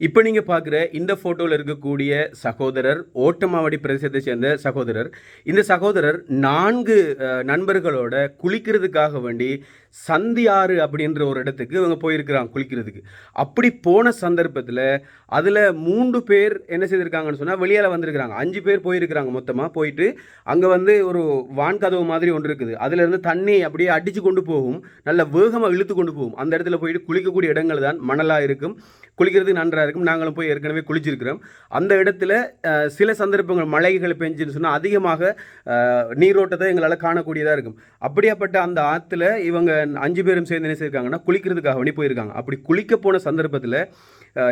இப்போ நீங்கள் பார்க்குற இந்த ஃபோட்டோவில் இருக்கக்கூடிய சகோதரர் ஓட்டமாவடி பிரதேசத்தை சேர்ந்த சகோதரர். இந்த சகோதரர் நான்கு நண்பர்களோட குளிக்கிறதுக்காக வேண்டி சந்தியாறு அப்படின்ற ஒரு இடத்துக்கு இவங்க போயிருக்கிறாங்க குளிக்கிறதுக்கு. அப்படி போன சந்தர்ப்பத்தில் அதில் மூன்று பேர் என்ன செய்திருக்காங்கன்னு சொன்னால் வெளியால் வந்திருக்கிறாங்க. அஞ்சு பேர் போயிருக்கிறாங்க மொத்தமாக போயிட்டு அங்கே வந்து ஒரு வான்கதவு மாதிரி ஒன்று இருக்குது. அதுல இருந்து தண்ணி அப்படியே அடித்து கொண்டு போகும். நல்ல வேகமாக இழுத்து கொண்டு போகும். அந்த இடத்துல போயிட்டு குளிக்கக்கூடிய இடங்கள் தான் மணலாக இருக்கும். குளிக்கிறதுக்கு நன்றாக இருக்கும். நாங்களும் போய் ஏற்கனவே குளிச்சிருக்கிறோம். அந்த இடத்துல சில சந்தர்ப்பங்கள் மழைகள் பெஞ்சுன்னு சொன்னால் அதிகமாக நீரோட்டத்தை எங்களால் காணக்கூடியதாக இருக்கும். அப்படியாப்பட்ட அந்த ஆற்றுல இவங்க அஞ்சு பேரும் சேர்ந்து என்ன செய்யிருக்காங்கன்னா குளிக்கிறதுக்காக வேண்டி போயிருக்காங்க. அப்படி குளிக்க போன சந்தர்ப்பத்தில்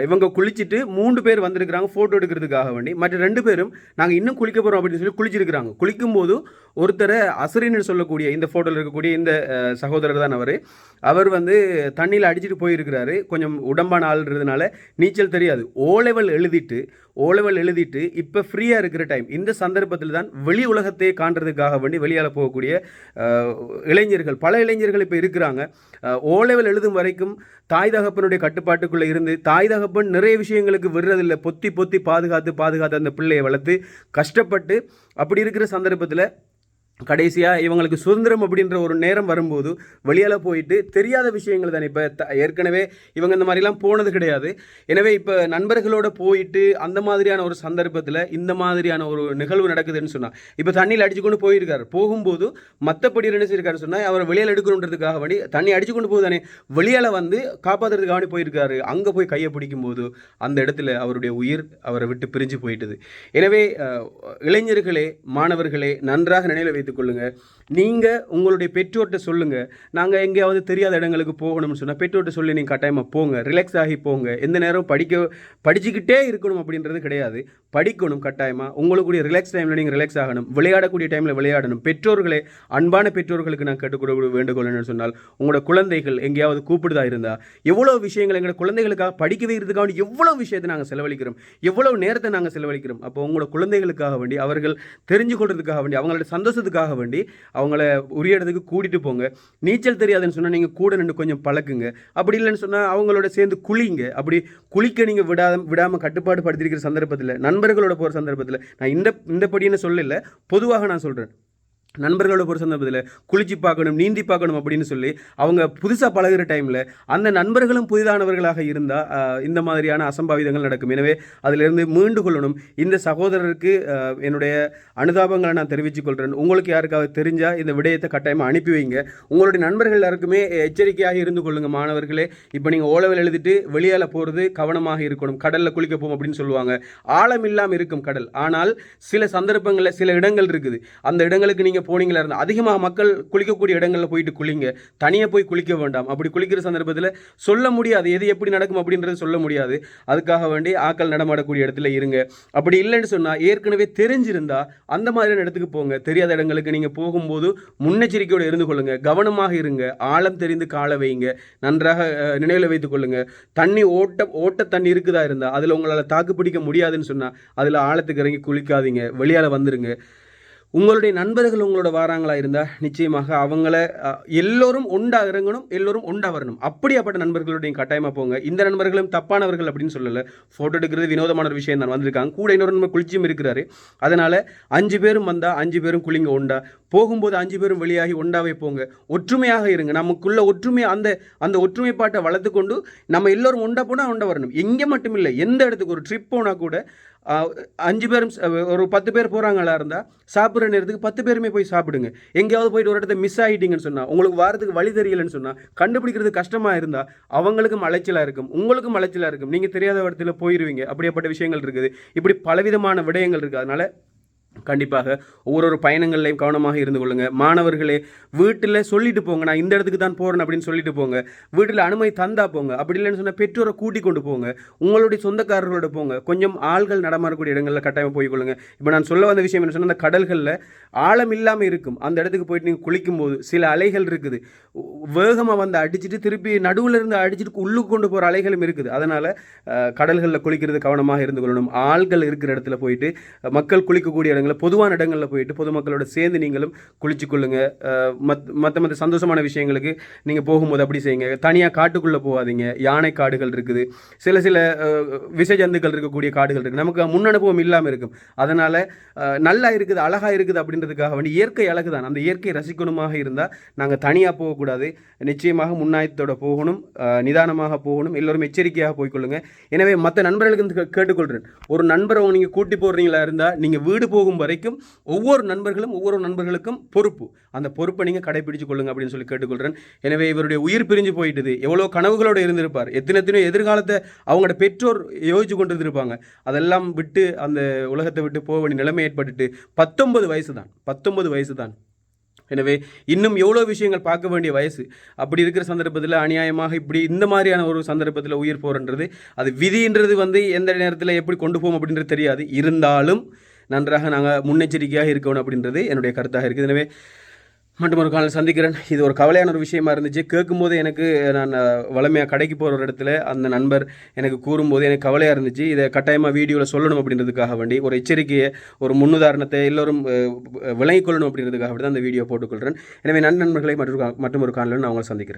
இவங்க குளிச்சுட்டு மூன்று பேர் வந்திருக்கிறாங்க ஃபோட்டோ எடுக்கிறதுக்காக வேண்டி. மற்ற ரெண்டு பேரும் நாங்கள் இன்னும் குளிக்க போகிறோம் அப்படின்னு சொல்லி குளிச்சிருக்கிறாங்க. குளிக்கும்போது ஒருத்தரை அசரின்னு சொல்லக்கூடிய இந்த ஃபோட்டோவில் இருக்கக்கூடிய இந்த சகோதரர் தான் அவர். அவர் வந்து தண்ணியில் அடிச்சிட்டு போயிருக்கிறாரு. கொஞ்சம் உடம்பான ஆள்ன்றதுனால நீச்சல் தெரியாது. ஓ லெவல் எழுதிட்டு ஓலவல் எழுதிட்டு இப்போ ஃப்ரீயாக இருக்கிற டைம் இந்த சந்தர்ப்பத்தில் தான் வெளி உலகத்தையே காண்றதுக்காக வேண்டி வெளியால் போகக்கூடிய இளைஞர்கள் பல இளைஞர்கள் இப்போ இருக்கிறாங்க. ஓலெவல் எழுதும் வரைக்கும் தாய் தகப்பனுடைய கட்டுப்பாட்டுக்குள்ளே இருந்து தாய் தகப்பன் நிறைய விஷயங்களுக்கு விடுறதில்லை. பொத்தி பொத்தி பாதுகாத்து பாதுகாத்து அந்த பிள்ளையை வளர்த்து கஷ்டப்பட்டு அப்படி இருக்கிற சந்தர்ப்பத்தில் கடைசியாக இவங்களுக்கு சுதந்திரம் அப்படின்ற ஒரு நேரம் வரும்போது வெளியால் போயிட்டு தெரியாத விஷயங்கள் தானே. இப்போ ஏற்கனவே இவங்க இந்த மாதிரிலாம் போனது கிடையாது. எனவே இப்போ நண்பர்களோட போயிட்டு அந்த மாதிரியான ஒரு சந்தர்ப்பத்தில் இந்த மாதிரியான ஒரு நிகழ்வு நடக்குதுன்னு சொன்னால் இப்போ தண்ணியில் அடிச்சு கொண்டு போயிருக்காரு. போகும்போது மற்றபடி என்ன செய்யிருக்காரு சொன்னால் அவர் வெளியால் எடுக்கணுன்றதுக்காக வேண்டி தண்ணி அடிச்சு கொண்டு போகுதானே வெளியால் வந்து காப்பாற்றுறதுக்காக வேண்டி போயிருக்காரு. அங்கே போய் கையை பிடிக்கும் போது அந்த இடத்துல அவருடைய உயிர் அவரை விட்டு பிரிஞ்சு போயிட்டது. எனவே இளைஞர்களே மாணவர்களே நன்றாக நினைவில் வைத்துக் கொள்ளுங்க. நீங்கள் உங்களுடைய பெற்றோர்கிட்ட சொல்லுங்கள் நாங்கள் எங்கேயாவது தெரியாத இடங்களுக்கு போகணும்னு சொன்னால் பெற்றோர்கிட்ட சொல்லி நீங்கள் கட்டாயமாக போங்க. ரிலாக்ஸ் ஆகி போங்க. எந்த நேரம் படிக்க படிச்சுக்கிட்டே இருக்கணும் அப்படின்றது கிடையாது. படிக்கணும் கட்டாயமாக உங்களுக்குடைய ரிலாக்ஸ் டைமில் நீங்கள் ரிலாக்ஸ் ஆகணும். விளையாடக்கூடிய டைமில் விளையாடணும். பெற்றோர்களே அன்பான பெற்றோர்களுக்கு நான் கட்டுக்கூட வேண்டுகோள் என்னன்னு சொன்னால் உங்களோட குழந்தைகள் எங்கேயாவது கூப்பிடுதா இருந்தால் எவ்வளோ விஷயங்கள் எங்களோட குழந்தைகளுக்காக படிக்க வைக்கிறதுக்காக எவ்வளோ விஷயத்தை நாங்கள் செலவழிக்கிறோம். எவ்வளவு நேரத்தை நாங்கள் செலவழிக்கிறோம். அப்போ உங்களோட குழந்தைகளுக்காக வேண்டி அவர்கள் தெரிஞ்சு கொள்றதுக்காக வேண்டி அவங்களோட சந்தோஷத்துக்கு சந்தோஷத்துக்காக வேண்டி அவங்கள உரிய இடத்துக்கு கூட்டிட்டு போங்க. நீச்சல் தெரியாதுன்னு சொன்னால் நீங்கள் கூட நின்று கொஞ்சம் பழக்குங்க. அப்படி இல்லைன்னு சொன்னால் அவங்களோட சேர்ந்து குளிங்க. அப்படி குளிக்க நீங்கள் விடாம விடாமல் கட்டுப்பாடு படுத்திருக்கிற சந்தர்ப்பத்தில் நண்பர்களோட போகிற சந்தர்ப்பத்தில் நான் இந்த இந்த படின்னு சொல்லல பொதுவாக நான் சொல்கிறேன் நண்பர்களோட ஒரு சந்தர்ப்பத்தில் குளிச்சு பார்க்கணும் நீந்தி பார்க்கணும் அப்படின்னு சொல்லி அவங்க புதுசாக பழகுற டைமில் அந்த நண்பர்களும் புதிதானவர்களாக இருந்தால் இந்த மாதிரியான அசம்பாவிதங்கள் நடக்கும். எனவே அதிலிருந்து மீண்டு கொள்ளணும். இந்த சகோதரருக்கு என்னுடைய அனுதாபங்களை நான் தெரிவித்துக் கொள்கிறேன் உங்களுக்கு யாருக்காவது தெரிஞ்சால் இந்த விடயத்தை கட்டாயமாக அனுப்பி வைங்க. உங்களுடைய நண்பர்கள் எல்லாருக்குமே எச்சரிக்கையாக இருந்து கொள்ளுங்கள் மாணவர்களே. இப்போ நீங்கள் ஓலவில் எழுதிட்டு வெளியால் போகிறது கவனமாக இருக்கணும். கடலில் குளிக்க போகும் அப்படின்னு சொல்லுவாங்க. ஆழம் இல்லாமல் இருக்கும் கடல். ஆனால் சில சந்தர்ப்பங்களில் சில இடங்கள் இருக்குது. அந்த இடங்களுக்கு நீங்கள் போனீங்களா இருந்தால் அதிகமாக மக்கள் குளிக்கக்கூடிய இடங்களில் போயிட்டு குளிங்க. தனியாக போய் குளிக்க வேண்டாம். அப்படி குளிக்கிற சந்தர்ப்பத்தில் சொல்ல முடியாது. எது எப்படி நடக்கும் அப்படின்றது சொல்ல முடியாது. அதுக்காக வேண்டி ஆக்கள் நடமாடக்கூடிய இடத்துல இருங்க. அப்படி இல்லைன்னு சொன்னால் ஏற்கனவே தெரிஞ்சிருந்தா அந்த மாதிரியான இடத்துக்கு போங்க. தெரியாத இடங்களுக்கு நீங்கள் போகும்போது முன்னெச்சரிக்கையோடு இருந்து கொள்ளுங்க. கவனமாக இருங்க. ஆழம் தெரிந்து கால வைங்க. நன்றாக நினைவில் வைத்துக் கொள்ளுங்க. தண்ணி ஓட்ட ஓட்ட தண்ணி இருக்குதா இருந்தால் அதில் உங்களால் தாக்கு பிடிக்க முடியாதுன்னு சொன்னால் அதில் ஆழத்துக்கு இறங்கி குளிக்காதீங்க. வெளியால் வந்துருங்க. உங்களுடைய நண்பர்கள் உங்களோட வாராங்களா இருந்தால் நிச்சயமாக அவங்கள எல்லோரும் ஒண்டா இறங்கணும் எல்லோரும் ஒண்டா வரணும். அப்படியாப்பட்ட நண்பர்களுடைய கட்டாயமாக போங்க. இந்த நண்பர்களும் தப்பானவர்கள் அப்படின்னு சொல்லலை. ஃபோட்டோ எடுக்கிறது வினோதமான ஒரு விஷயம் தான். வந்திருக்காங்க. கூட இன்னொரு நண்பர் குளிச்சியும் இருக்கிறாரு. அதனால் அஞ்சு பேரும் வந்தால் அஞ்சு பேரும் குளிங்க ஒண்டா. போகும்போது அஞ்சு பேரும் வெளியாகி ஒண்டாவே போங்க. ஒற்றுமையாக இருங்க. நமக்குள்ள ஒற்றுமை அந்த அந்த ஒற்றுமைப்பாட்டை வளர்த்து கொண்டு நம்ம எல்லோரும் ஒண்டா போனால் ஒண்டா வரணும். எங்கே மட்டும் இல்லை எந்த இடத்துக்கு ஒரு ட்ரிப் போனால் கூட அஞ்சு பேரும் ஒரு பத்து பேர் போகிறாங்களா இருந்தால் சாப்பிட்ற நேரத்துக்கு பத்து பேருமே போய் சாப்பிடுங்க. எங்கேயாவது போயிட்டு ஒரு இடத்த மிஸ் ஆகிட்டீங்கன்னு சொன்னால் உங்களுக்கு வாரத்துக்கு வழி தெரியலன்னு சொன்னால் கண்டுபிடிக்கிறது கஷ்டமாக இருந்தால் அவங்களுக்கும் அலைச்சலாக இருக்கும். உங்களுக்கும் அலைச்சலாக இருக்கும். நீங்கள் தெரியாத இடத்துல போயிடுவீங்க அப்படியேப்பட்ட விஷயங்கள் இருக்குது. இப்படி பலவிதமான விடயங்கள் இருக்குது அதனால் கண்டிப்பாக ஒவ்வொரு பயணங்கள்லையும் கவனமாக இருந்து கொள்ளுங்கள் மாணவர்களே வீட்டில் சொல்லிட்டு போங்க. நான் இந்த இடத்துக்கு தான் போகிறேன் அப்படின்னு சொல்லிட்டு போங்க. வீட்டில் அனுமதி தந்தா போங்க. அப்படி இல்லைன்னு சொன்னால் பெற்றோரை கூட்டி கொண்டு போங்க. உங்களுடைய சொந்தக்காரர்களோட போங்க. கொஞ்சம் ஆள்கள் நடமாறக்கூடிய இடங்களில் கட்டாயமாக போய் கொள்ளுங்க. இப்போ நான் சொல்ல வந்த விஷயம் என்ன சொன்னால் அந்த கடல்களில் ஆழம் இல்லாமல் இருக்கும். அந்த இடத்துக்கு போயிட்டு நீங்கள் குளிக்கும்போது சில அலைகள் இருக்குது. வேகமாக வந்து அடிச்சுட்டு திருப்பி நடுவில் இருந்து அடிச்சிட்டு உள்ளுக்கு கொண்டு போகிற அலைகளும் இருக்குது. அதனால் கடல்களில் குளிக்கிறது கவனமாக இருந்து கொள்ளணும். ஆள்கள் இருக்கிற இடத்துல போயிட்டு மக்கள் குளிக்கக்கூடிய இடங்களில் பொதுவான இடங்களில் போயிட்டு பொதுமக்களோட சேர்ந்து நீங்களும் குளிச்சு கொள்ளுங்கள் மத் மற்ற மற்ற சந்தோஷமான விஷயங்களுக்கு நீங்கள் போகும்போது அப்படி செய்யுங்க. தனியாக காட்டுக்குள்ளே போகாதீங்க. யானை காடுகள் இருக்குது. சில சில அஹ், விஷஜந்துக்கள் இருக்கக்கூடிய காடுகள் இருக்குது நமக்கு முன் அனுபவம் இல்லாமல் இருக்கும். அதனால் நல்லா இருக்குது அழகாக இருக்குது அப்படின்றதுக்காக வேண்டி இயற்கை அழகு தான் அந்த இயற்கை ரசிக்கணுமாக இருந்தால் நாங்கள் தனியாக போகக்கூடாது. நிச்சயமாக முன்னாயத்தோட போகணும் நிதானமாக போகணும். எல்லோரும் எச்சரிக்கையாக போய்க்கொள்ளுங்க. எனவே மற்ற நண்பர்களுக்கு வந்து கேட்டுக்கொள்கிறேன் ஒரு நண்பரை நீங்கள் கூட்டி போடுறீங்களா இருந்தால் நீங்கள் வீடு போகும் வரைக்கும் ஒவ்வொரு நண்பர்களும் ஒவ்வொரு நண்பர்களுக்கும் பொறுப்பு. அந்த பொறுப்பை நீங்கள் கடைபிடிச்சு கொள்ளுங்க அப்படின்னு சொல்லி கேட்டுக்கொள்கிறேன் எனவே இவருடைய உயிர் பிரிஞ்சு போயிட்டுது. எவ்வளோ கனவுகளோடு இருந்திருப்பார். எத்தனை எத்தனையோ எதிர்காலத்தை அவங்களோட பெற்றோர் யோசிச்சு கொண்டு இருந்திருப்பாங்க அதெல்லாம் விட்டு அந்த உலகத்தை விட்டு போக வேண்டிய நிலைமை ஏற்பட்டுட்டு பத்தொன்பது வயசு தான் பத்தொன்பது வயசு தான் எனவே இன்னும் எவ்வளோ விஷயங்கள் பார்க்க வேண்டிய வயசு? அப்படி இருக்கிற சந்தர்ப்பத்தில் அநியாயமாக இப்படி இந்த மாதிரியான ஒரு சந்தர்ப்பத்தில் உயிர் போகிறன்றது அது விதின்றது வந்து எந்த நேரத்தில் எப்படி கொண்டு போகும் அப்படின்றது தெரியாது. இருந்தாலும் நன்றாக நாங்கள் முன்னெச்சரிக்கையாக இருக்கணும் அப்படின்றது என்னுடைய கருத்தாக இருக்குது. எனவே மட்டும் ஒரு காலம் சந்திக்கிறேன். இது ஒரு கவலையான ஒரு விஷயமா இருந்துச்சு. கேட்கும்போது எனக்கு நான் வளமையாக கடைக்கு போகிற ஒரு இடத்துல அந்த நண்பர் எனக்கு கூறும்போது எனக்கு கவலையாக இருந்துச்சு. இதை கட்டாயமாக வீடியோவில் சொல்லணும் அப்படின்றதுக்காக வேண்டி ஒரு எச்சரிக்கையை ஒரு முன்னுதாரணத்தை எல்லோரும் அஹ், விளங்கிக் கொள்ளணும் அப்படின்றதுக்காக வேண்டி தான் அந்த வீடியோ போட்டுக்கொள்கிறேன் எனவே நன் நண்பர்களை மற்றும் மற்றும் ஒரு காலையில் நான் அவங்களை சந்திக்கிறேன்.